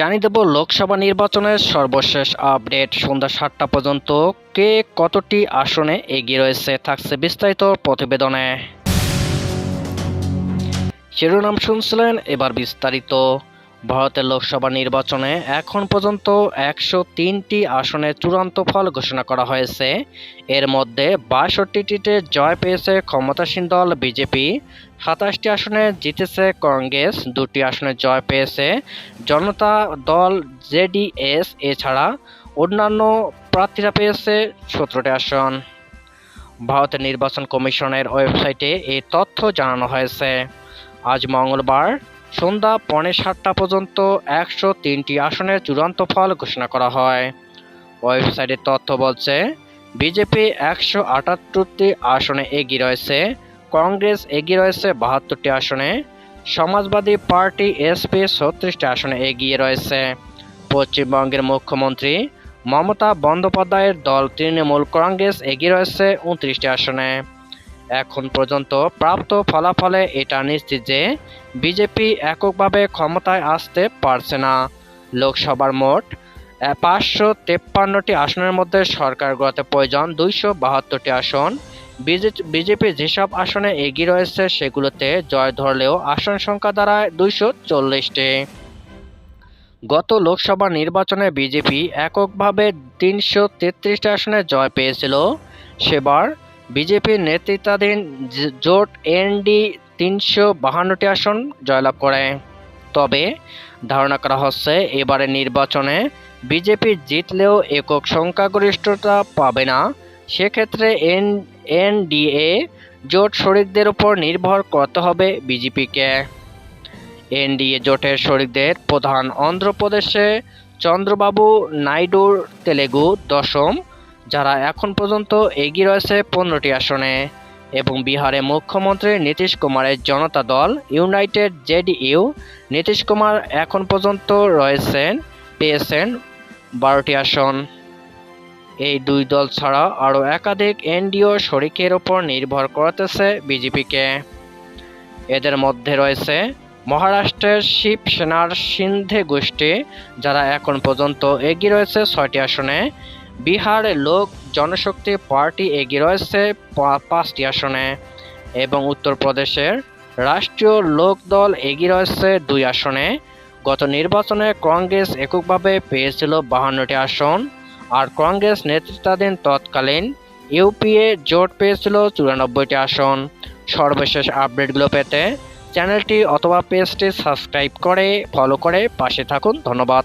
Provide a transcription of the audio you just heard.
জানিয়ে দেব, লোকসভা নির্বাচনের সর্বশেষ আপডেট। সন্ধ্যা সাতটা পর্যন্ত কে কতটি আসনে এগিয়ে রয়েছে থাকছে বিস্তারিত প্রতিবেদনে। শিরোনাম শুনছিলেন এবার বিস্তারিত। ভারতের লোকসভা নির্বাচনে এখন পর্যন্ত একশো তিনটি আসনে চূড়ান্ত ফল ঘোষণা করা হয়েছে। এর মধ্যে বাষট্টিটিতে জয় পেয়েছে ক্ষমতাসীন দল বিজেপি সাতাশটি আসনে জিতেছে কংগ্রেস, দুটি আসনে জয় পেয়েছে জনতা দল জেডিএস। এছাড়া অন্যান্য প্রার্থীরা পেয়েছে সতেরোটি আসন। ভারতের নির্বাচন কমিশনের ওয়েবসাইটে এই তথ্য জানানো হয়েছে। আজ মঙ্গলবার সন্ধ্যা পৌনে সাতটা পর্যন্ত একশো তিনটি আসনের চূড়ান্ত ফল ঘোষণা করা হয়। ওয়েবসাইটের তথ্য বলছে, বিজেপি একশো আটাত্তরটি আসনে এগিয়ে রয়েছে। কংগ্রেস এগিয়ে রয়েছে বাহাত্তরটি আসনে। সমাজবাদী পার্টি এসপি ছত্রিশটি আসনে এগিয়ে রয়েছে। পশ্চিমবঙ্গের মুখ্যমন্ত্রী মমতা বন্দ্যোপাধ্যায়ের দল তৃণমূল কংগ্রেস এগিয়ে রয়েছে উনত্রিশটি আসনে। এখন পর্যন্ত প্রাপ্ত ফলাফলে এটা নিশ্চিত যে বিজেপি এককভাবে ক্ষমতায় আসতে পারছে না। লোকসভার মোট পাঁচশো তেপ্পান্নটি আসনের মধ্যে সরকার গড়াতে প্রয়োজন দুইশো বাহাত্তরটি আসন। বিজেপি যেসব আসনে এগিয়ে রয়েছে সেগুলোতে জয় ধরলেও আসন সংখ্যা দাঁড়ায় দুইশো চল্লিশটি। গত লোকসভা নির্বাচনে বিজেপি এককভাবে তিনশো তেত্রিশটি আসনে জয় পেয়েছিল। সেবার বিজেপির নেতৃত্বাধীন জোট এনডি তিনশো বাহান্নটি আসন জয়লাভ করে। তবে ধারণা করা হচ্ছে এবারে নির্বাচনে বিজেপি জিতলেও একক সংখ্যাগরিষ্ঠতা পাবে না। সেক্ষেত্রে এন এনডিএ জোট শরিকদের উপর নির্ভর করতে হবে বিজেপিকে। এনডিএ জোটের শরিকদের প্রধান অন্ধ্রপ্রদেশে চন্দ্রবাবু নাইডুর তেলেগু দশম, যারা এখন পর্যন্ত এগিয়ে রয়েছে পনেরোটি আসনে। এবং বিহারে মুখ্যমন্ত্রী নীতিশ কুমারের জনতা দল ইউনাইটেড জেডিইউ নীতিশ কুমার এখন পর্যন্ত রয়েছেন, পেয়েছেন বারোটি আসন। এই দুই দল ছাড়া আরও একাধিক এনডিও শরিকের ওপর নির্ভর করতেছে বিজেপিকে। এদের মধ্যে রয়েছে মহারাষ্ট্রের শিবসেনার সিন্ধে গোষ্ঠী, যারা এখন পর্যন্ত এগিয়ে রয়েছে ছয়টি আসনে। বিহারে লোক জনশক্তি পার্টি এগিয়ে রয়েছে পাঁচটি আসনে। এবং উত্তরপ্রদেশের রাষ্ট্রীয় লোক দল এগিয়ে রয়েছে দুই আসনে। গত নির্বাচনে কংগ্রেস এককভাবে পেয়েছিল বাহান্নটি আসন। আর কংগ্রেস নেতৃত্বাধীন তৎকালীন ইউপিএ জোট পেয়েছিল চুরানব্বইটি আসন। সর্বশেষ আপডেটগুলো পেতে চ্যানেলটি অথবা পেজটি সাবস্ক্রাইব করে ফলো করে পাশে থাকুন। ধন্যবাদ।